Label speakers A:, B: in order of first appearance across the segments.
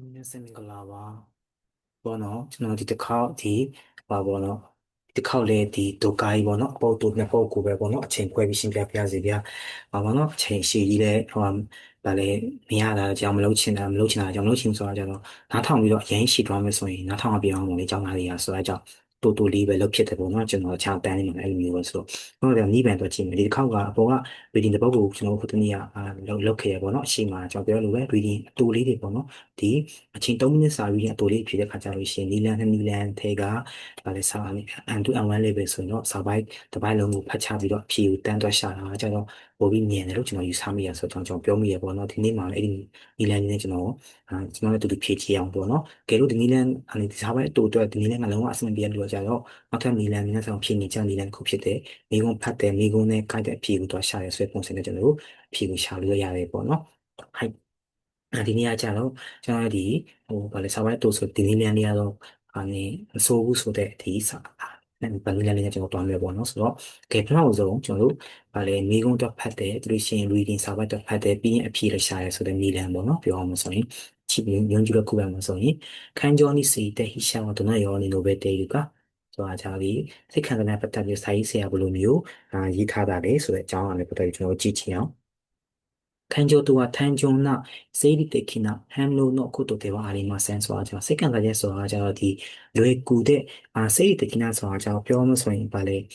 A: မြတ်စမင်္ဂလာပါဘောနော်ကျွန်တော်ဒီတစ်ခေါက်ဒီပါဘောနော်ဒီတစ်ခေါက်လေဒီဒုက္ခကြီးဘောနော်အပုတ်တို့နှစ်ပုတ်ကိုပဲဘောနော်အချိန်ခွဲပြီးရှင်းပြပြစီဗျာပါဘောနော်အချိန်ရှည်ကြီးလဲဟိုဗာလေမရတာကြောင့်မလုပ်ချင်တာမလုပ်ချင်တာကြောင့်မလုပ်ချင်ဆိုတာကြတော့နားထောင်ပြီးတော့အရင်ရှိသွားမယ်ဆိုရင်နားထောင်ပြအောင်လို့လေကြောင်းသားလေးရဆိုတော့ကြောင့် တူတူလေးပဲလုပ်ဖြစ်တယ်ပေါ့နော်ကျွန်တော်ချာတန်းနေမှာအဲ့လိုမျိုးပဲဆိုတော့ကျွန်တော်တို့နီးပန်တော့ကြည့်မယ်ဒီတစ်ခေါက်ကအပေါ်က reading တစ်ပုဒ်ကိုကျွန်တော်ခုတနည်းအာလောက်လောက်ခဲ့ရပေါ့နော်အရှိမကျွန်တော်ပြောလို့ပဲ reading အတူလေးတွေပေါ့နော်ဒီအချိန်3မိနစ်စာ reading အတူလေးဖြည့်တဲ့ခါကျလို့ရှိရင်နီလန်နဲ့နီလန်ထဲကဗာလဲစာအနေ and to and one level ဆိုရင်တော့စာပိုက်တစ်ပိုင်းလုံးကိုဖတ်ချပြီးတော့ဖြည့်ကိုတန်းတွက်ရှာတာကျတော့ ပိုပြီးမြင်တယ်လို့ကျွန်တော်ယူဆမိရဆိုတော့ကျွန်တော်ပြောမိရပေါ့နော်ဒီနေ့မှလည်းအဲ့ဒီနီလန်နဲ့ကျွန်တော်အာကျွန်တော်လည်းတူတူဖြည့်ချအောင်ပေါ့နော်ကဲလို့ဒီနီလန်အနေဒီစာပိုက်အတူအတွက်ဒီနီလန်ကလုံးဝအဆင်ပြေလို့ကြတော့နောက်ထပ်နီလန်နဲ့ဆောင်ဖြည့်နေကြနီလန်တစ်ခုဖြစ်တဲ့မိကုံဖတ်တဲ့မိကုံနဲ့ကိုက်တဲ့အဖြည့်ကိုတော့ရှာရဲဆိုတဲ့ပုံစံနဲ့ကျွန်တော်တို့အဖြည့်ကိုရှာလို့ရတယ်ပေါ့နော်ဟိုက်အဲဒီနေ့ကကြတော့ကျွန်တော်ဒီဟိုဗာလဲစာပိုက်တူဆိုဒီနီလန်လေးကတော့အနေမဆိုးဘူးဆိုတဲ့ဒီစာ ဗန်နီလာလေးနဲ့ကျွန်တော်တွားမယ်ပေါ့နော်ဆိုတော့ကဲပထမဆုံးကျွန်တော်တို့ဗာလဲမိကုံတော့ဖတ်တယ်သူလို့ရှိရင် reading စာပိုက်တော့ဖတ်တယ်ပြီးရင်အဖြည့်လည်းရှာရဲဆိုတဲ့နီလန်ပေါ့နော်ပြောအောင်ဆိုရင်ချစ်ပြီးညွန်ကြည့်တော့ခုပဲမှာဆိုရင်ခန်းကျော်နိစီတဲ့ဟိရှာဝဒနာယောနေလိုပဲတေယူကဆိုတာကြပြီးစိတ်ခံစားတဲ့ပတ်သက်ပြီးစာရေးဆရာဘလိုမျိုးအာရေးထားတာလေဆိုတဲ့အကြောင်းအရာလေးပတ်သက်ပြီးကျွန်တော်ကြည့်ချင်အောင် 간조도와 탄종나 세리데키나 함로노 것도 대화 아리마센서 하 죠. 세간가에서 하 죠. 디 뇌구데 아 세리데키나 서 하 죠. 뼈면서 인발레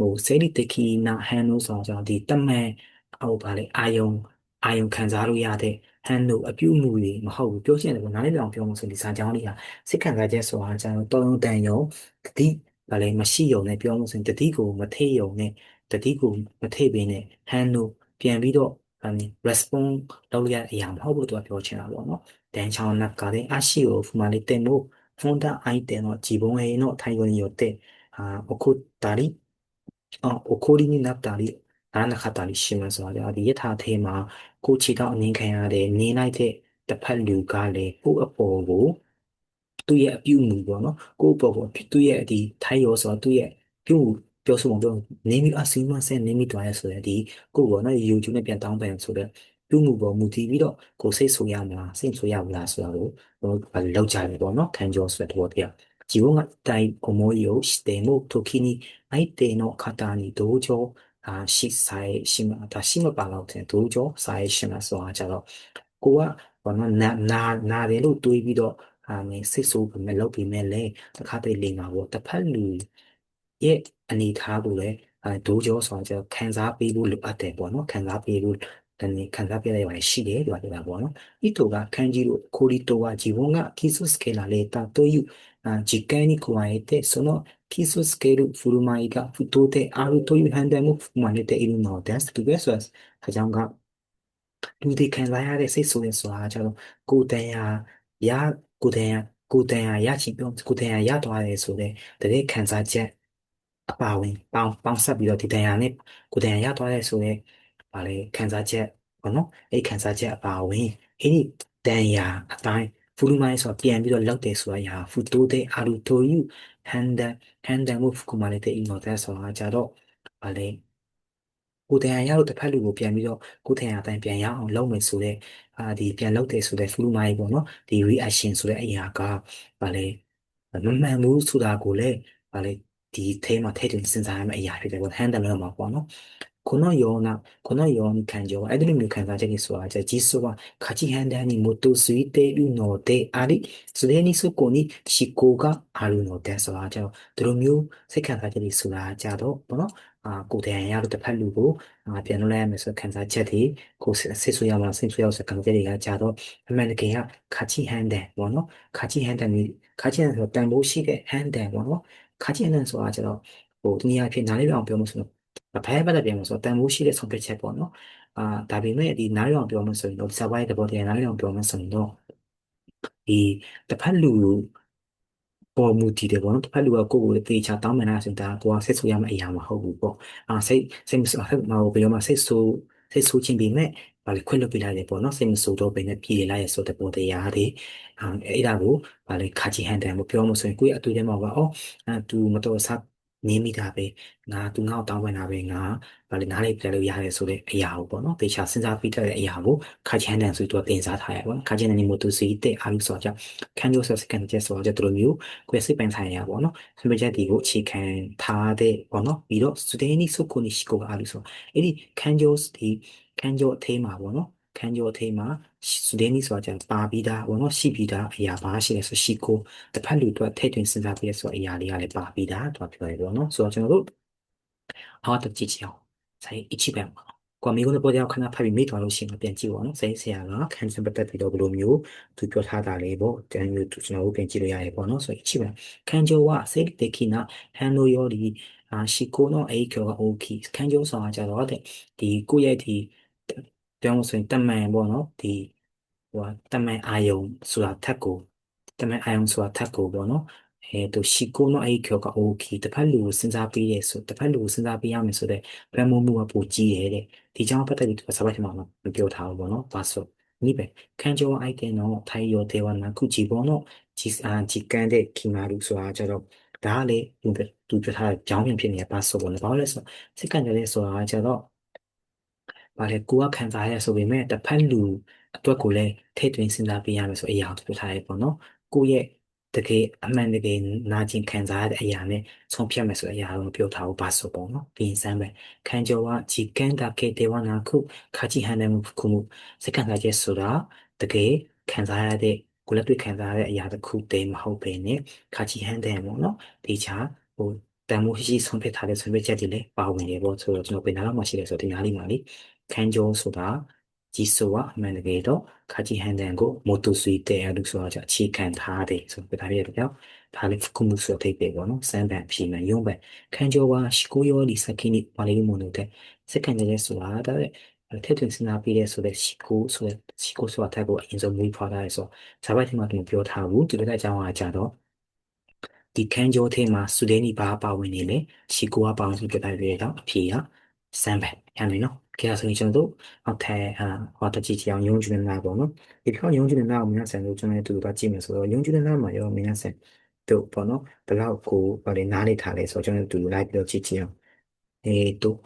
A: 뭐 세리데키나 함로 서 하 죠. 디 땀매 아우 발레 아용 아용 간사로 야데 함로 아뷰무리 뭐 하고 뼈신데 뭐 나네 랑 뼈면서 이 사장리 야. 세간가에서 하 죠. 또용 단용 디 발레 마시용 네 뼈면서 디 디고 마테용 네တတိကိုမထိပ်ပင်နဲ့ဟန်တို့ပြန်ပြီးတော့ respond လုပ်လို့ရတဲ့အရာမဟုတ်ဘူးလို့သူကပြောချင်တာပေါ့နော်။ဒန်ချောင်းနပ်ကလည်းအရှိကိုဖူမလေးတင်ဖို့ founder item တော့ဂျီဘုံဟေတော့ထိုင်ကုန်ရောတဲ့အာအခုတာရီအခုဒီနပ်တာရီနာနခတာရီရှိမှဆိုတော့ဒီယထာထဲမှာကိုချီတော့အငင်းခံရတယ်နေလိုက်တဲ့တစ်ဖက်လူကလည်းကို့အပေါ်ကိုသူ့ရဲ့အပြုအမူပေါ့နော်ကို့အပေါ်ကိုသူ့ရဲ့ဒီထိုင်ရောဆိုတော့သူ့ရဲ့ပြု ပြောဆိုပုံပြောနေမိအစီမဆဲနေမိသွားရဆိုတဲ့ဒီကိုယ့်ဘောနော် YouTube နဲ့ပြန်တောင်းပန်ဆိုတဲ့ပြုမှုပေါ်မူတည်ပြီးတော့ကိုယ်စိတ်ဆိုရမလားစိတ်ဆိုရမလားဆိုတာကိုဟိုလောက်ကြတယ်ပေါ့နော်ခံကြောဆိုတဲ့တော့တရား自分が痛い思いをしても時に相手の方に同情あしさえしまたしまばらを同情さえしますဆိုတာကြတော့ကိုကဘာနော်နာနာနာတယ်လို့တွေးပြီးတော့အာနေစိတ်ဆိုးပဲမလုပ်ပြီးမဲ့လေတစ်ခါတည်းလိမ္မာပေါ့တစ်ဖက်လူ ရဲ့အနေထားကိုလည်းအဲဒိုးကြောဆိုတာကျတော့ခံစားပေးဖို့လိုအပ်တယ်ပေါ့နော်ခံစားပေးဖို့တနည်းခံစားပေးရပါရှိတယ်ဒီပါပြောတာပေါ့နော်ဤတို့ကခန်းကြီးတို့ခိုရီတိုက自分がキススケラレータという実験に加えてそのキススケる振る舞いが不当であるという判断も含まれているのです。ということです。ဒါကြောင့်ကလူတွေခံစားရတဲ့စိတ်ဆိုးတဲ့ဆိုတာကျတော့ကိုယ်တန်ရာရကိုယ်တန်ရာကိုယ်တန်ရာရချင်ပြောကိုယ်တန်ရာရသွားတယ်ဆိုတဲ့တကယ်ခံစားချက် အပါဝင်ပေါင်းပေါင်းဆက်ပြီးတော့ဒီတန်ရာနဲ့ကိုယ်တန်ရာရသွားတယ်ဆိုတဲ့ဗာလေခံစားချက်ပေါ့နော်အဲ့ခံစားချက်အပါဝင်အဲ့ဒီတန်ရာအတိုင်းဖူလူမိုင်းဆိုပြန်ပြီးတော့လောက်တယ်ဆိုရဖူတိုးတဲ့အာလူတိုယူဟန်ဒန်ဟန်ဒန်မှုဖူကူမာလေးတဲ့အင်နော်တဲ့ဆိုတာကြတော့ဗာလေကိုယ်တရားရလို့တစ်ဖက်လူကိုပြန်ပြီးတော့ကိုယ်တရားအတိုင်းပြန်ရအောင်လုပ်မယ်ဆိုတဲ့အာဒီပြန်လုပ်တယ်ဆိုတဲ့ flu မိုင်းပေါ့နော်ဒီ reaction ဆိုတဲ့အရာကဗာလေမမှန်ဘူးဆိုတာကိုလည်းဗာလေ ဒီထဲမှာထည့်သွင်းစဉ်းစားရမယ့်အရာဖြစ်တယ်ပေါ့ handle လုပ်မှာပေါ့နော်このような、このように感情は、アイドルの感情には、じゃあ実は価値判断に基づいているのであり、すでにそこに思考があるのです。ဆိုတော့じゃあ、ဒီလိုမျိုးစိတ်ခံစားချက်တွေဆိုတာကြတော့ပေါ့နော်အာကိုယ်တည်းရလို့တစ်ဖက်လူကိုအာပြန်လို့လိုက်ရမယ်ဆိုခံစားချက်တွေကိုစိတ်ဆိုးရမှာစိတ်ဆိုးရဆိုခံစားချက်တွေကကြတော့အမှန်တကယ်ကခါချိဟန်တယ်ပေါ့နော်ခါချိဟန်တယ်ခါချိဟန်ဆိုတန်ဖိုးရှိတဲ့ဟန်တယ်ပေါ့နော် ခါချိဟန်တယ်ဆိုတာကြတော့ဟိုတနည်းအားဖြင့်နားလေးအောင်ပြောမှဆိုတော့ဘယ်ဘက်တက်ပြန်လို့ဆိုတော့တန်ဖိုးရှိတဲ့ဆုံးဖြတ်ချက်ပေါ့နော်အာဒါပေမဲ့ဒီနားရအောင်ပြောမှဆိုရင်တော့စာပိုင်းတဘောတည်းနားရအောင်ပြောမှဆိုရင်တော့ဒီတစ်ဖက်လူပေါ်မူတည်တယ်ပေါ့နော်တစ်ဖက်လူကကိုယ့်ကိုယ်တေချာတောင်းပန်လာဆိုရင်ဒါကိုယ်ကဆက်ဆိုရမယ့်အရာမဟုတ်ဘူးပေါ့အာစိတ်စိတ်မဆိုဟဲ့မဟုတ်ဘယ်မှာစိတ်ဆို စိတ်ဆိုချင်းပြီးမဲ့ဘာလဲခွင့်လွှတ်ပေးလိုက်တယ်ပေါ့နော်စိတ်မဆိုတော့ဘယ်နဲ့ပြည်လိုက်ရဆိုတဲ့ပုံတရားတွေအာအဲ့ဒါကိုဘာလဲခါချီဟန်တန်ကိုပြောလို့ဆိုရင်ကိုယ့်ရဲ့အတူထဲမှာကအော်အဲသူမတော်ဆ နင်းမိတာပဲငါသူငါ့ကိုတောင်းပန်တာပဲငါဘာလဲနားလေးပြလို့ရတယ်ဆိုတဲ့အရာကိုပေါ့နော်တေချာစဉ်းစားပြီးတဲ့အရာကိုခါချမ်းတန်ဆိုတော့တင်စားထားရပါဘောခါချမ်းတန်နေမို့သူစီတဲ့အားလို့ဆိုတော့ခန်းကျိုးဆိုစကန်ချက်ဆိုတော့တို့မျိုးကိုယ်စိတ်ပန်ဆိုင်ရပါဘောနော်စပချက်ဒီကိုအခြေခံထားတဲ့ပေါ့နော်ပြီးတော့စတေးနီစုခုနီရှိကိုအားလို့ဆိုအဲ့ဒီခန်းကျိုးဒီခန်းကျိုးအသေးမှာပေါ့နော် ခန်းကျော်အထိမ်းမှာစဒင်းနီဆိုတာကျပါပြီးသားဘောနော်ရှိပြီးသားအရာပါရှိတယ်ဆိုရှိကိုတစ်ဖက်လူတို့ထည့်သွင်းစဉ်းစားပြီးဆိုအရာလေးကလည်းပါပြီးသားသူကပြောရပေါ့နော်ဆိုတော့ကျွန်တော်တို့အောက်တကြည့်ချင်အောင်ဆိုင်အချိပံပါကွာမိကုန်းတဲ့ပေါ်ကြောက်ခဏဖတ်ပြီးမိသွားလို့ရှိရင်ပြန်ကြည့်ပါတော့စိတ်ဆရာကခန်းစပတ်သက်ပြီးတော့ဘယ်လိုမျိုးသူပြောထားတာလေးပေါ့တန်မျိုးကျွန်တော်တို့ပြန်ကြည့်လို့ရတယ်ပေါ့နော်ဆိုရင်အချိပံခန်းကျော်ကစိတ်တေခိနာဟန်လိုယောဒီအာရှိကိုနော်အဲ့ကျော်က okay ခန်းကျော်ဆောင်ကြတော့တဲ့ဒီကိုယ့်ရဲ့ဒီ ပြောလို့ဆိုရင်တမန်ပေါ့နော်ဒီဟိုတမန်အာယုံဆိုတာထက်ကိုတမန်အာယုံဆိုတာထက်ကိုပေါ့နော်အဲသူရှိကိုနော်အဲ့ကျော်က okay တစ်ဖက်လူကိုစဉ်းစားပြီးရဲဆိုတစ်ဖက်လူကိုစဉ်းစားပြီးရမယ်ဆိုတဲ့ဗရမမှုကပိုကြီးတယ်တဲ့ဒီကြောင့်ပတ်သက်ပြီးသူကစပိုက်ထမှာမပြောထားဘူးပေါ့နော်ဘာဆိုနိပဲခန်းကျော်အိုက်တဲ့နော်ထိုင်ရောဒေဝနာခုကြည်ပေါ့နော်ဂျီအာဂျီကန်တဲ့ခီမာလူဆိုတာကြတော့ဒါကလေသူသူပြထားတဲ့ကြောင်းပြန်ဖြစ်နေတဲ့ဘာဆိုပေါ့နော်ဘာလို့လဲဆိုစိတ်ကန်ကြတဲ့ဆိုတာကြတော့ ဘာလဲကိုကခံစားရဆိုပေမဲ့တစ်ဖက်လူအတွက်ကိုလည်းထိတ်တွင်စဉ်းစားပေးရမယ်ဆိုအရာကိုပြောထားရပေါ့နော်ကိုရဲ့တကယ်အမှန်တကယ်နာကျင်ခံစားရတဲ့အရာနဲ့ဆုံးဖြတ်မယ်ဆိုတဲ့အရာကိုပြောထားဖို့ပါဆိုပေါ့နော်ပြီးရင်စမ်းပဲခံကြောကဂျီကန်တာကေတေဝနာခုခါချီဟန်တယ်မှုခုမှုစက္ကန့်စားချက်ဆိုတာတကယ်ခံစားရတဲ့ကိုလက်တွေ့ခံစားရတဲ့အရာတစ်ခုတည်းမဟုတ်ဘဲနဲ့ခါချီဟန်တယ်ပေါ့နော်ဒီချာဟိုတန်မိုးရှိရှိဆုံးဖြတ်ထားတဲ့ဆုံးဖြတ်ချက်တွေလည်းပါဝင်တယ်ပေါ့ဆိုတော့ကျွန်တော်ပြန်လာတော့မှရှိတယ်ဆိုတော့ဒီနားလေးမှာလေ ခန်းကျော်ဆိုတာဂျီဆိုကအမှန်တကယ်တော့ခါကြီးဟန်တန်ကိုမိုတိုဆွေတဲ့အဲ့လိုဆိုတော့အခြေခံထားတယ်ဆိုတော့ဒါပြည့်တယ်ပြောဒါလေးကုမှုဆိုတဲ့ပေပေါ့နော်စမ်းပန်ဖြီမှယုံပဲခန်းကျော်ကရှိကိုယောလီစကိနိပါလေးမုန်တဲ့စက္ကန့်တည်းဆိုတာဒါတဲ့ထည့်သွင်းစဉ်းစားပြီးတဲ့ဆိုတဲ့ရှိကိုဆိုတဲ့ရှိကိုဆိုတာတက်ကိုအရင်ဆုံးမွေးဖွားတာလေဆိုဇာပိုက်ထင်မှာသူပြောထားဘူးသူတို့ကအကြောင်းအားကြတော့ဒီခန်းကျော်ထဲမှာစူဒဲနီဘာပါဝင်နေလေရှိကိုကပါဝင်ပြီးပြတဲ့ရတော့အဖြေက စမ်းပဲရမယ်နော်ကဲဆိုရင်ကျွန်တော်တို့အောက်ထပ်အာဟောတကြည့်ကြအောင်ယုံကြည်နေတာပေါ့နော်ဒီပြောယုံကြည်နေတာကိုမြတ်ဆန်တို့ကျွန်တော်တို့ကကြည့်မယ်ဆိုတော့ယုံကြည်နေတာမှာရောမြတ်ဆန်တို့ပေါ့နော်ဘယ်လောက်ကိုဘာလဲနားလေထားလဲဆိုတော့ကျွန်တော်တို့လိုက်ပြီးတော့ကြည့်ကြည့်အောင်အဲတို့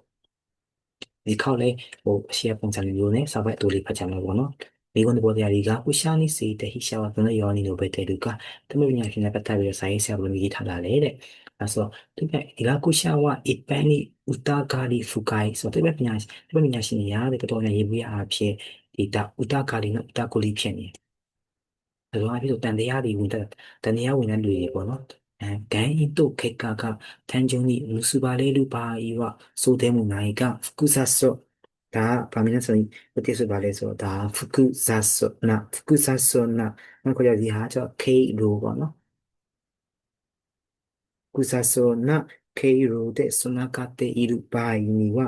A: ဒီခေါက်လေဟိုအရှိအပုံစံမျိုးနဲ့စာပိုက်အတူလေးဖတ်ကြမှာပေါ့နော်မိကွန်ဘောတရားတွေကဥရှာနိစေတဟိရှာဝသနယောနိလိုပဲတဲ့လူကတမပညာရှင်နဲ့ပတ်သက်ပြီးတော့စာရေးဆရာဘယ်လိုရေးထားတာလဲတဲ့ အဲဆိုဒီကဒီလာကုရှာဝအပန်နီဥတာဂါလီဖူကိုင်ဆိုတော့ဒီပညာဒီပညာရှင်တွေရတယ်တော်တော်များရေးပြီးအားဖြင့်ဒီတာဥတာဂါလီနဲ့ဥတာကိုလီဖြစ်နေတယ်ဒါတော့အဖြစ်ဆိုတန်တရားတွေဝင်တဲ့တန်တရားဝင်တဲ့လူတွေပေါ့နော်အဲဂန်ဤတုခေကာကတန်ဂျုံနီလူစုပါလေလူပါဤဝဆိုတဲ့မူနိုင်ကကုသဆောဒါဗာမင်းဆိုရင်ဘယ်တိဆိုပါလဲဆိုတော့ဒါဖုကုဇာဆောနာဖုကုဇာဆောနာမခေါ်ရဒီဟာကျခေလိုပေါ့နော်ကုဇာဆောနာခေရိုတဲ့ဆွနာကတဲ့ဤလူပါဤနီ ဝ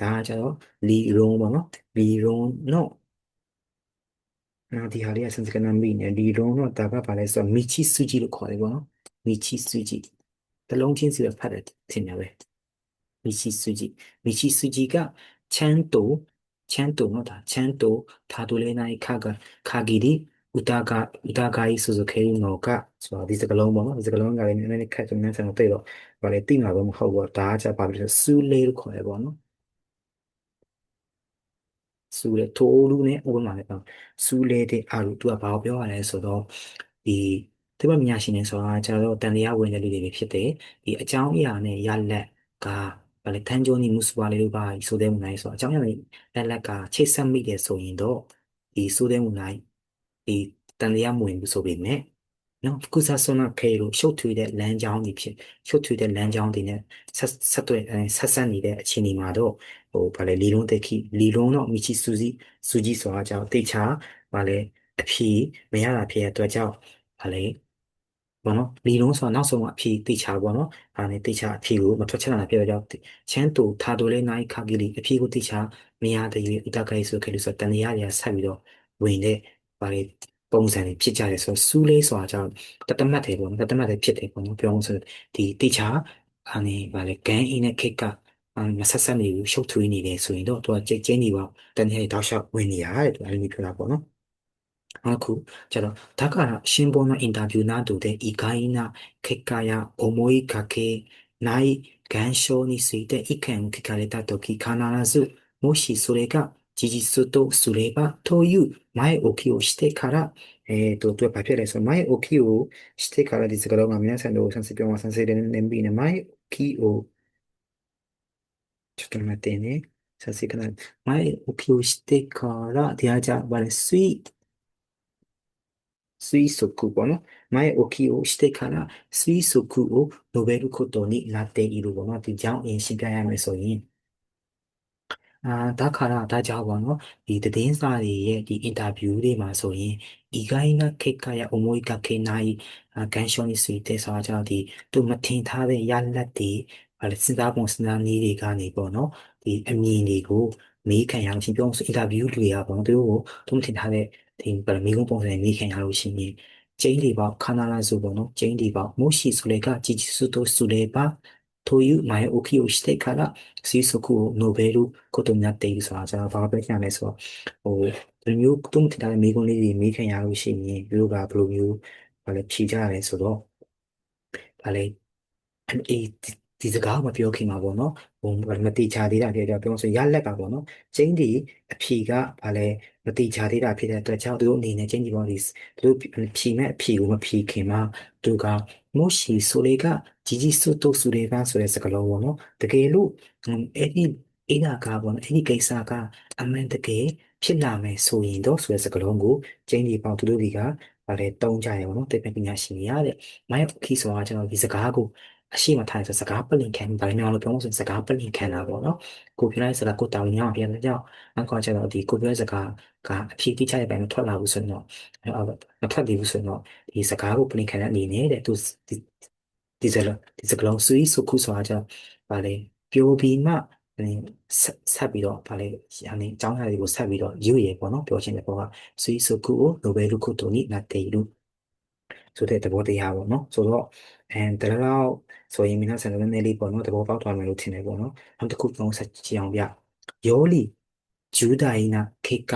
A: ဒါကျတော့လီရုံပေါ့နော်လီရုံနော်နော်ဒီဟာလေးကစင်စကနာမီနေလီရုံတော့ဒါကပါလဲဆိုတော့မီချီဆူဂျီလို့ခေါ်တယ်ပေါ့နော်မီချီဆူဂျီတလုံးချင်းစီပဲဖတ်တယ်ထင်တယ်ပဲမီချီဆူဂျီမီချီဆူဂျီကချမ်းတူချမ်းတူနော်ဒါချမ်းတူထာတူလေး နိုင်ခါကခါဂီဒီဥတာကဥတာဂိုင်းဆိုဆိုခဲနောကဆိုတော့ဒီစကလုံးပေါ့နော်ဒီစကလုံးကလည်းနည်းနည်းခက်တယ်နည်းနည်းတော့တော့ဗာလေတိမှာတော့မဟုတ်ဘူးဒါကကြပါပြီဆူလေးလို့ခေါ်ရပေါ့နော်ဆူလေထိုးလူနဲ့ဥပမာနဲ့ပေါ့ဆူလေတဲ့အာလူသူကဘာကိုပြောရလဲဆိုတော့ဒီဒီဘက်မြာရှင်နေဆိုတာကျတော့တန်တရားဝင်တဲ့လူတွေဖြစ်တယ်ဒီအကြောင်းအရာနဲ့ရလက်ကဘာလဲတန်ဂျိုနီမူစပါလေးလို့ပါဆိုတဲ့မနိုင်ဆိုအကြောင်းအရာနဲ့လက်လက်ကချိတ်ဆက်မိတယ်ဆိုရင်တော့ဒီဆိုတဲ့မနိုင် ဒီတန်တရားမဝင်ဘူးဆိုပေမဲ့နော်ကုသဆွနာခေလို့ရှုပ်ထွေးတဲ့လမ်းကြောင်းတွေဖြစ်ရှုပ်ထွေးတဲ့လမ်းကြောင်းတွေနဲ့ဆက်ဆက်တွေ့ဆက်ဆက်နေတဲ့အခြေအနေမှာတော့ဟိုဗာလေလီလုံးတက်ခိလီလုံးတော့မိချီစူစီစူကြီးဆိုတာကြောင့်တိတ်ချဗာလေအဖြေမရတာဖြစ်တဲ့အတွက်ကြောင့်ဗာလေဘောနော်လီလုံးဆိုတာနောက်ဆုံးအဖြေတိတ်ချဘောနော်ဒါနဲ့တိတ်ချအဖြေကိုမထွက်ချက်လာဖြစ်တဲ့ကြောင့်ချမ်းတူထာတူလေးနိုင်ခါကီလီအဖြေကိုတိတ်ချမရတဲ့ဥတကိုင်ဆိုခဲ့လို့ဆိုတန်ရရဆက်ပြီးတော့ဝင်တဲ့ ဘာတွေပုံစံတွေဖြစ်ကြတယ်ဆိုတော့စူးလေးဆိုတာကြောင့်တသမတ်တယ်ပေါ့တသမတ်တယ်ဖြစ်တယ်ပေါ့နော်ပြောလို့ဆိုဒီတေချာအနေဘာလဲဂန်အင်းနဲ့ခစ်ကမဆက်ဆက်နေဘူးရှုပ်ထွေးနေတယ်ဆိုရင်တော့သူကကြိတ်ကျင်းနေပါတနေ့တောက်လျှောက်ဝင်နေရတယ်သူအဲ့လိုမျိုးပြောတာပေါ့နော်အခုကျတော့ဒါကအရှင်ဘောနအင်တာဗျူးနာတူတဲ့ဤကိုင်းနာခေကာယအမွေကကေနိုင်ဂန်ရှောနီစီတဲ့ဤခံခေကာလေတာတိုကီခါနာလာစုမိုရှိဆိုလေက 事実とすればという前置きをしてから、えっ、ー、と、と、パペアレス、前置きをしてからですか、皆さんの賛成票は賛成で年 B の前置きを、ちょっと待ってね。させがく。前置きをしてから、であじゃあ、水、推測をの、前置きをしてから推測を述べることになってい。るもので、じゃあ、演習がやめそうに。 အာဒါခါရဒါကြောင့်ပေါ့နော်ဒီသတင်းစာတွေရဲ့ဒီအင်တာဗျူးတွေမှာဆိုရင်ဒီဂိုင်းကခေကရဲ့အမွေကခေနိုင်ကန်ရှောင်းစီတဲ့ဆိုတော့ဒီသူမထင်ထားတဲ့ရလက်တွေအဲစဉ်းစားပုံစဉ်းစားနည်းတွေကနေပေါ့နော်ဒီအမြင်တွေကိုမေးခံရလို့ရှင်ပြောဆိုအင်တာဗျူးတွေရပေါ့နော်သူတို့ကိုသူမထင်ထားတဲ့ဒီမေးခွန်းပုံစံမေးခံရလို့ရှင်ကျင်းဒီပေါ့ခန္ဓာလာဆိုပေါ့နော်ကျင်းဒီပေါ့မို့ရှိဆိုလေကជីជីစုတို့စုလေပါ という前置きをしてから推測を述べることになっているဆိုတာကျွန်တော်ဘာပဲပြန်လဲဆိုတော့ဟိုဒီလိုမျိုးသူ့ထင်တဲ့မိကုန်းလေးတွေမေးခံရလို့ရှိရင်သူတို့ကဘယ်လိုမျိုးဘာလဲဖြေကြရလဲဆိုတော့ဘာလဲအေးဒီဒီစကားမပြောခင်မှာပေါ့နော်ဟိုမတိချာသေးတာပြောကြပြောဆိုရလက်ကပေါ့နော်ကျင်းဒီအဖြေကဘာလဲမတိချာသေးတာဖြစ်တဲ့အတွက်ကြောင့်သူတို့အနေနဲ့ကျင်းဒီပေါ့ဒီသူတို့ဖြေမဲ့အဖြေကိုမဖြေခင်မှာသူကもしそれが ကြီးကြီးစွတ်တုတ်ဆူတွေကဆိုတဲ့စကားလုံးပေါ့နော်တကယ်လို့အဲ့ဒီအေးနာကပေါ့နော်အဲ့ဒီကိစ္စကအမှန်တကယ်ဖြစ်လာမယ်ဆိုရင်တော့ဆိုတဲ့စကားလုံးကိုကျင်းဒီပေါင်သူတို့တွေကဗါလဲတုံးကြရပေါ့နော်သိပ္ပံပညာရှင်တွေရတဲ့ mind of key ဆိုတာကျွန်တော်ဒီစကားကိုအရှိမထိုင်ဆိုစကားပလင်ခံဗါလဲမြန်မာလိုပြောလို့ဆိုစကားပလင်ခံတာပေါ့နော်ကိုပြောလိုက်စကားကိုတောင်းရအောင်ပြန်ကြအောင်အကောကျွန်တော်ဒီကိုပြောစကားကအဖြေတိကျတဲ့ဘက်မထွက်လာဘူးဆိုတော့မထွက်သေးဘူးဆိုတော့ဒီစကားကိုပလင်ခံတဲ့အနေနဲ့တဲ့သူ ဒီစလုံးဒီစကလုံးဆွေးဆိုခုဆိုတာကျဗာလေပြိုပြီးမှဆက်ပြီးတော့ဗာလေဟာနေအကြောင်းအရာတွေကိုဆက်ပြီးတော့ရွရပေါ့နော်ပြောချင်တဲ့ဘောကဆွေးဆိုခုကိုနိုဘယ်လူခုတိုနီနာတေလူဆိုတဲ့သဘောတရားပေါ့နော်ဆိုတော့အဲတလောက်ဆိုရင်မင်းတို့ဆန်နည်းနည်းလေးပေါ့နော်သဘောပေါက်သွားမယ်လို့ထင်တယ်ပေါ့နော်နောက်တစ်ခုပုံဆက်ကြည့်အောင်ပြယောလီဂျူဒိုင်နာခေက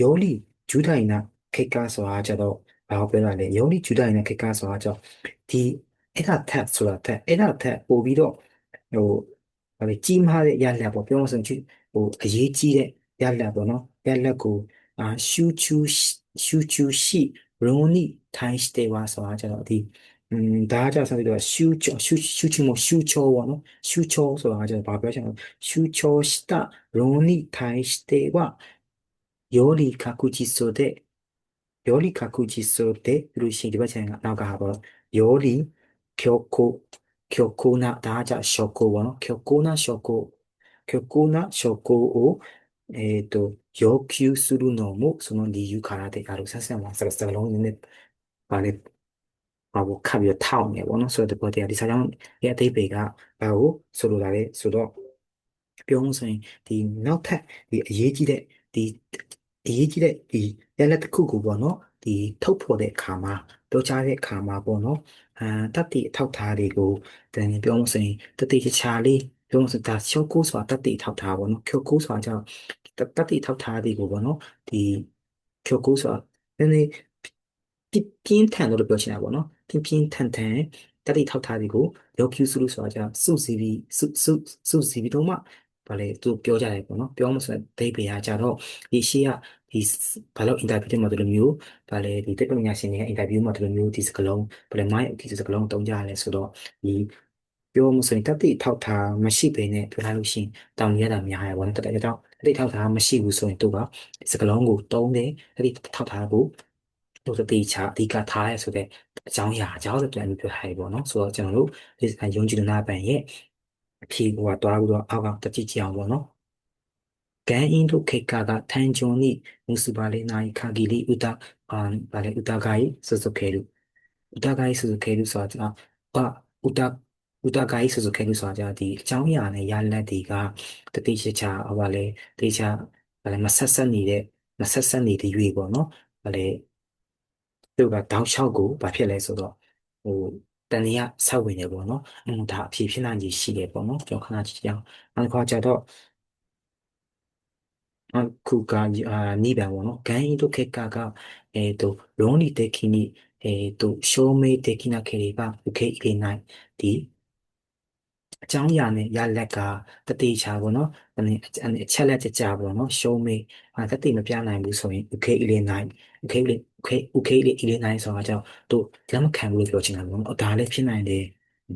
A: ယောလီဂျူဒိုင်နာခေကဆိုတာကျတော့ဘာပြောရလဲယောလီဂျူဒိုင်နာခေကဆိုတာကျတော့ဒီ အဲ့ဒါထက်ဆိုတာထက်အဲ့ဒါထက်ပို့ပြီးတော့ဟိုဘာလဲကြီးမားတဲ့ရလက်ပေါ့ပြောလို့ဆိုရင်ဟိုအရေးကြီးတဲ့ရလက်ပေါ့နော်ရလက်ကိုအာရှူချူရှူချူရှိရိုနီထိုင်းစတေဝါဆိုတာကြတော့ဒီอืมဒါကကြောင့်ဆက်ပြီးတော့ရှူချောရှူရှူချူမရှူချောပေါ့နော်ရှူချောဆိုတာကြတော့ဘာပြောချင်လဲရှူချောしたရိုနီထိုင်းစတေဝါယောလီကာကူချီဆိုတဲ့ယောလီကာကူချီဆိုတဲ့လူရှိဒီဘက်ခြမ်းကနောက်ကဟာပေါ့ ယောလီ強硬強硬なダージャ諸行の強硬な諸行強硬な諸行をえっと要求するのもその理由からであるဆက်ဆံမှာစကားစကားလုံးနဲ့ပါလေဘာကိုခပ်ပြီးထောက်နေပေါ့နော်ဆိုတဲ့ပေါ်တရားဒီစာကြောင်းရဲ့အသေးပေကဘာကိုဆိုလိုတာလဲဆိုတော့ပြောလို့ဆိုရင်ဒီနောက်ထပ်ဒီအရေးကြီးတဲ့ဒီအရေးကြီးတဲ့ဒီရလက်တစ်ခုကိုပေါ့နော်ဒီထုတ်ဖော်တဲ့အခါမှာပြောချတဲ့အခါမှာပေါ့နော် အာတတိအထောက်ထားတွေကိုတန်ပြောလို့ဆိုရင်တတိချာချာလေးပြောလို့ဆိုဒါရှော့ကိုဆိုတာတတိအထောက်ထားပေါ့နော်ကျော်ကိုဆိုတာကြောင့်တတိအထောက်ထားတွေကိုပေါ့နော်ဒီကျော်ကိုဆိုတာနည်းနည်းပြပြင်းထန်လို့ပြောချင်တာပေါ့နော်ပြင်းပြင်းထန်ထန်တတိထောက်ထားတွေကိုယောကျူစုလို့ဆိုတာကြောင့်စုစီပြီးစုစုစုစီပြီးတော့မှ ဗာလေသူပြောကြတယ်ပေါ့နော်ပြောမှဆိုတဲ့ဒိဗေဟာကြတော့ဒီရှေ့ကဒီဘာလို့အင်တာဗျူးတွေမှာဒီလိုမျိုးဗာလေဒီတက်ပညာရှင်တွေရဲ့အင်တာဗျူးမှာဒီလိုမျိုးဒီစကလုံးဗာလေမိုင်းဒီစကလုံးတုံးကြရတယ်ဆိုတော့ဒီပြောမှဆိုရင်တတိထောက်ထားမရှိဘဲနဲ့ပြောလိုက်လို့ရှိရင်တောင်းရတာများရပါတော့တက်တဲ့ကြောင့်တတိထောက်ထားမရှိဘူးဆိုရင်သူကစကလုံးကိုတုံးတယ်တတိထောက်ထားကိုတို့တတိချအဓိကထားရဆိုတဲ့အကြောင်းအရာအကြောင်းဆိုပြန်ပြောထားရပေါ့နော်ဆိုတော့ကျွန်တော်တို့ဒီယုံကြည်လူနာပန်ရဲ့ အဖြေကတွားပြီးတော့အောက်ကတကြည့်ကြအောင်ပေါ့နော်ဂန်အင်းတို့ခေတ်ကထန်ဂျွန်နီမူစပါလေးနိုင်ခါဂီလီဥတာအာဗာလေဥတာဂိုင်ဆဆခဲလူဥတာဂိုင်ဆဆခဲလူဆိုတာဘာဥတာဥတာဂိုင်ဆဆခဲလူဆိုတာဒီအကြောင်းအရာနဲ့ရလက်တွေကတတိချချဟောဗာလေတေချာဗာလေမဆက်ဆက်နေတဲ့မဆက်ဆက်နေတဲ့ရွေပေါ့နော်ဗာလေသူကတောက်လျှောက်ကိုဘာဖြစ်လဲဆိုတော့ဟို တန်ရဆောက်ဝင်နေပေါ့နော်အင်းဒါအဖြစ်ဖြစ်နိုင်ကြီးရှိတယ်ပေါ့နော်ကျွန်တော်ခဏကြည့်အောင်နောက်တစ်ခါကျတော့အခုကအာနိဗ္ဗာန်ပေါ့နော်ဂန်ဤတို့ခေကကえっと論理的にえっと証明できなければ受け入れないဒီ အကြောင်းအရာနဲ့ရလက်ကတတိချာပေါ့နော်အနည်းအချက်လက်ကြကြပေါ့နော်ရှုံးမေးအဲတတိမပြနိုင်ဘူးဆိုရင် okay 9 okay okay okay 9ဆိုတာကြောင့်တို့လက်မခံဘူးလို့ပြောချင်တာပေါ့နော်ဒါလည်းဖြစ်နိုင်တယ်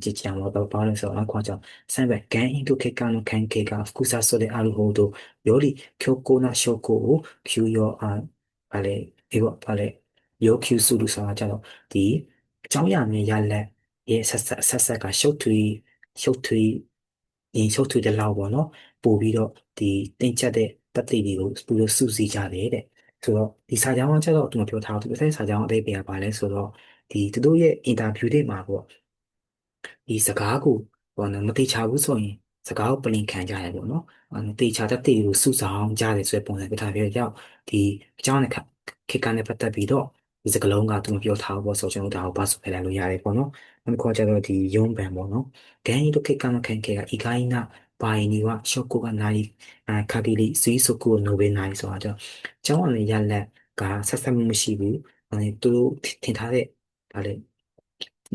A: ကြည့်ကြအောင်တော့ဘာလို့ဆိုတော့အခုကြောင့်ဆမ်ဘက်ကန်အင်တိုခေကနကန်ခေကကုစာဆိုတဲ့အာလူဟိုတို့ယောလီကျိုကိုနာရှောကိုကိုကျူယောအာဘာလဲဒီကဘာလဲယောကျူစုလို့ဆိုတာကြောင့်ဒီအကြောင်းအရာနဲ့ရလက်ရဲ့ဆက်ဆက်ဆက်ဆက်ကရှုပ်ထွေးရှုပ်ထွေးဒီရှုပ်ထွေးတဲ့လောက်ပေါ့နော်ပို့ပြီးတော့ဒီတင်ချက်တဲ့တက်တိတွေကိုပူလို့စုစည်းကြတယ်တဲ့ ဆိုတော့ဒီစာကြောင်းကကျတော့သူမပြောထားဘူးသူတဲ့စာကြောင်းအသေးပေးရပါလဲဆိုတော့ဒီသူတို့ရဲ့အင်တာဗျူးတွေမှာပေါ့ဒီစကားကိုပေါ့နော်မတိချဘူးဆိုရင်စကားကိုပလင်ခံကြရပေါ့နော်အဲတေချာတက်တေကိုစုဆောင်ကြတယ်ဆိုတဲ့ပုံစံပြထားပြကြောက်ဒီအကြောင်းနဲ့ခေတ်ကနဲ့ပတ်သက်ပြီးတော့ဒီစကလုံးကသူမပြောထားဘူးပေါ့ဆိုကျွန်တော်ဒါကိုပါဆိုဖယ်လိုက်လို့ရတယ်ပေါ့နော်နောက်တစ်ခုကကျတော့ဒီယုံပန်ပေါ့နော်ဂန်ရီတို့ခေတ်ကမခံခဲ့ကဤကိုင်းနာ 바이니와 쇼코가 나이 아 카길이 스위스코 노베나이 소하 죠. 정원의 얄렛가 사삼무시고 아니 또 틴타데 아래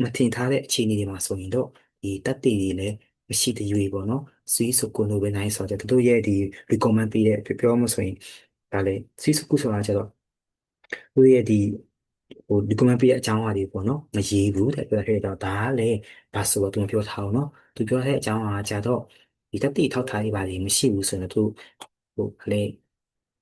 A: မထင်ထားတဲ့အခြေအနေတွေမှာဆိုရင်တော့ဒီတက်တည်တွေလည်းမရှိသေးဘူးပေါ့နော်။ Swiss ကိုနိုဘယ်နိုင်ဆိုတော့တို့ရဲ့ဒီ recommend ပေးတဲ့ပြောမှဆိုရင်ဒါလည်း Swiss ကိုဆိုတာကျတော့တို့ရဲ့ဒီဟို recommend ပေးတဲ့အကြောင်းအရာတွေပေါ့နော်မရေးဘူးတဲ့ပြောရတဲ့တော့ဒါကလည်းဘာဆိုတော့သူပြောထားအောင်နော်။သူပြောတဲ့အကြောင်းအရာကျတော့ ဒီတက်တိထောက်ထားရေးပါလေမရှိဘူးဆိုရင်သူဟိုကလေး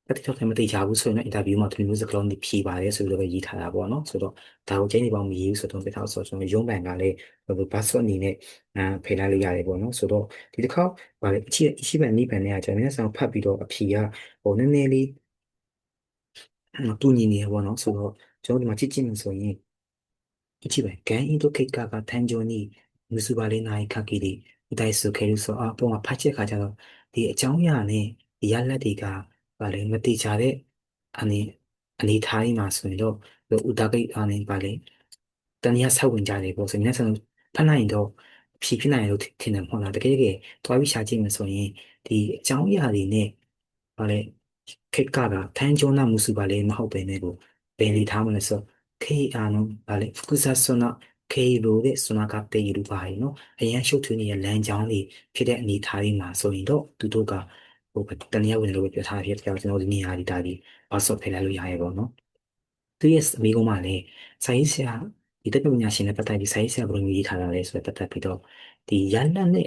A: တက်တိထောက်ထားမသိကြဘူးဆိုရင်အင်တာဗျူးမှာသူမျိုးစကလုံးတွေဖြေပါတယ်ဆိုပြီးတော့ရေးထားတာပေါ့နော်ဆိုတော့ဒါကိုကျင်းနေပေါင်းမရေးဘူးဆိုတော့သိထားဆိုကျွန်တော်ရုံးပန်ကလည်းဟိုဘတ်ဆော့အနေနဲ့အဲဖေးလိုက်လို့ရတယ်ပေါ့နော်ဆိုတော့ဒီတစ်ခေါက်ပါလေအချိအရှိပန်နိဗ္ဗာန်နဲ့ကကျွန်တော်မျက်စောင်ဖတ်ပြီးတော့အဖြေကဟိုနည်းနည်းလေးတူညီနေပေါ့နော်ဆိုတော့ကျွန်တော်ဒီမှာကြည့်ကြည့်မယ်ဆိုရင်အချိပန်ဂန်အင်တိုခိတ်ကာကတန်ဂျိုနီမြူစုပါလေးနိုင်ခကီဒီ ルဆိုအပေါ်မှာဖတ်ချက်ခါကျတော့ဒီအကြောင်းအရာနဲ့ဒီရလက်တွေကဗာလေမတိချတဲ့အနေအနေထားကြီးမှာဆိုရင်တော့ဥဒကိတ်အနေဗာလေတနည်းဆက်ဝင်ကြတယ်ပေါ့ဆိုရင်လည်းဖတ်နိုင်တော့ဖြည့်ဖြစ်နိုင်လို့ထင်တယ်မဟုတ်လားတကယ်တကယ်တွားပြီးရှာကြည့်မယ်ဆိုရင်ဒီအကြောင်းအရာတွေနဲ့ဗာလေခေတ်ကကထန်းကျုံနာမှုစုပါလေမဟုတ်ပဲねကိုဘယ်လီထားမလဲဆိုခေအာနုဗာလေဖုဇာဆွနာ ခေလိုတဲ့ဆွနာကတေယူပါရင်နော်အရန်ရှုပ်ထွေးနေတဲ့လမ်းကြောင်းတွေဖြစ်တဲ့အနေထားတွေမှာဆိုရင်တော့သူတို့ကဟိုတနည်းဝင်လို့ပြောထားဖြစ်ကြောင်းကျွန်တော်ဒီနေရာဒီဒါဒီဘာဆော့ဖယ်လိုက်လို့ရရဲပေါ့နော်သူရဲ့အမိကုန်းမှာလည်းစာရေးဆရာဒီတက်ပညာရှင်နဲ့ပတ်သက်ပြီးစာရေးဆရာဘယ်လိုမျိုးရေးထားတာလဲဆိုတော့ပတ်သက်ပြီးတော့ဒီရန်လက်နဲ့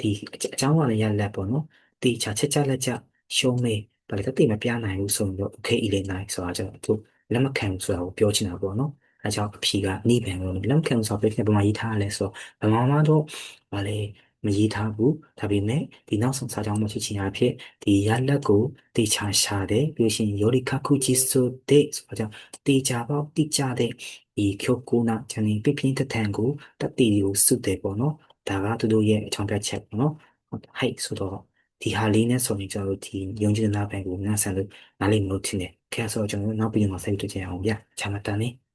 A: ဒီအကြောင်းကလည်းရလက်ပေါ့နော်ဒီချာချက်ချလက်ချရှုံးမေးဘာလဲတိတ်မပြနိုင်ဘူးဆိုရင်တော့ okay လေနိုင်ဆိုတာကျတော့သူလက်မခံဘူးဆိုတာကိုပြောချင်တာပေါ့နော် အဲကြောင့်အဖြေကနိဗ္ဗာန်လို့လက်မခံဆိုတော့ပြန်ပြန်ရေးထားရလဲဆိုတော့ဘာမှမတော့ဘာလဲမရေးထားဘူးဒါပေမဲ့ဒီနောက်ဆုံးစာကြောင်းမှာဖြစ်ချင်တာဖြစ်ဒီရလက်ကိုတေချာရှာတယ်ပြီးလို့ရှိရင်ယောရိခခုချီဆိုတဲ့ဆိုတော့တေချာပေါ့တိကျတဲ့ဒီကျိုကိုနာဂျန်နီပြပြင်းတထန်ကိုတတိကိုစုတယ်ပေါ့နော်ဒါကသူတို့ရဲ့အချောင်းပြချက်ပေါ့နော်ဟိုက်ဆိုတော့ဒီဟာလေးနဲ့ဆိုရင်ကျွန်တော်တို့ဒီယုံကြည်တဲ့နာဘန်ကိုနားဆန်လို့နားလည်မလို့ထင်တယ်။ခဲဆိုကျွန်တော်တို့နောက်ပြီးတော့ဆက်တွေ့ကြအောင်ဗျ။ချမ်းသာတန်လေး။